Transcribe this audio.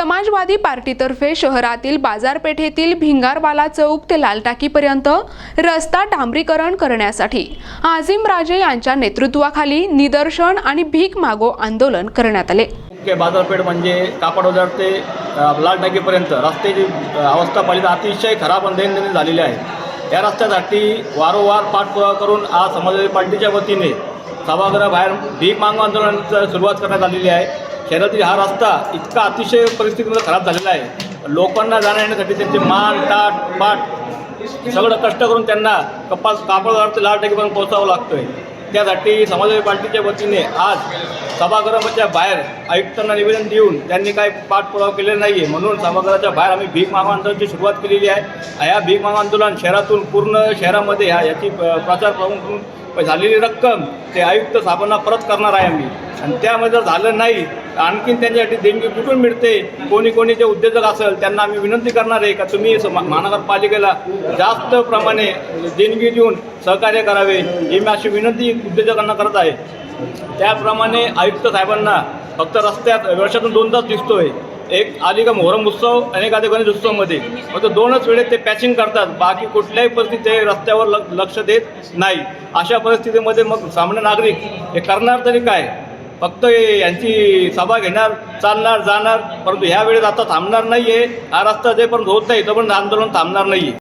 समाजवादी पार्टीतर्फे शहरातील बाजारपेठेतील भिंगारवाला चौक ते लालटाकीपर्यंत रस्ता डांबरीकरण करण्यासाठी आझिम राजे यांच्या नेतृत्वाखाली निदर्शन आणि भीक मागो आंदोलन करण्यात आले. मुख्य बाजारपेठ म्हणजे कापड बाजार ते अ, लाल टाकीपर्यंत रस्त्याची अवस्था पाहिजे अतिशय खराब आणि झालेली आहे. या रस्त्यासाठी वारंवार पाठपुरावा करून आज समाजवादी पार्टीच्या वतीने सभागृहाबाहेर भीक मागो आंदोलनाची सुरुवात करण्यात आलेली आहे. शहरातील हा रस्ता इतका अतिशय परिस्थितीमध्ये खराब झालेला आहे. लोकांना जाण्या येण्यासाठी त्यांचे मान टाट पाट सगळं कष्ट करून त्यांना कपास कापड ते लाल टाकीपर्यंत पोहोचावं लागतं आहे त्यासाठी समाजवादी पार्टीच्या वतीने आज सभागृहाच्या बाहेर आयुक्तांना निवेदन देऊन त्यांनी काही पाठपुरावा केलेला नाही आहे म्हणून सभागृहाच्या बाहेर आम्ही भीक मागू आंदोलनाची सुरुवात केलेली आहे. ह्या भीक मागू आंदोलन शहरातून पूर्ण शहरामध्ये ह्या याची प्रचार प्रमुख झालेली रक्कम ते आयुक्त साहेबांना परत करणार आहे आम्ही. आणि त्यामध्ये जर झालं नाही आणखीन त्यांच्यासाठी देणगी कुठून मिळते? कोणी कोणी जे उद्योजक असेल त्यांना आम्ही विनंती करणार आहे का तुम्ही स- महानगरपालिकेला जास्त प्रमाणे देणगी देऊन सहकार्य करावे ही मी अशी विनंती उद्योजकांना करत आहे. त्याप्रमाणे आयुक्त साहेबांना फक्त रस्त्यात वर्षातून दोनदाच दिसतोय. एक आली का मोहरम उत्सव आणि एखाद्या गणेश उत्सवमध्ये. फक्त दोनच वेळेत ते पॅचिंग करतात. बाकी कुठल्याही परिस्थितीत ते रस्त्यावर लक्ष देत नाही. अशा परिस्थितीमध्ये मग सामान्य नागरिक हे करणार तरी काय? फक्त यांची सभा घेणार चालणार जाणार परंतु ह्या वेळेस आता थांबणार नाही आहे हा रस्ता जे पण होत नाही तोपर्यंत आंदोलन थांबणार नाही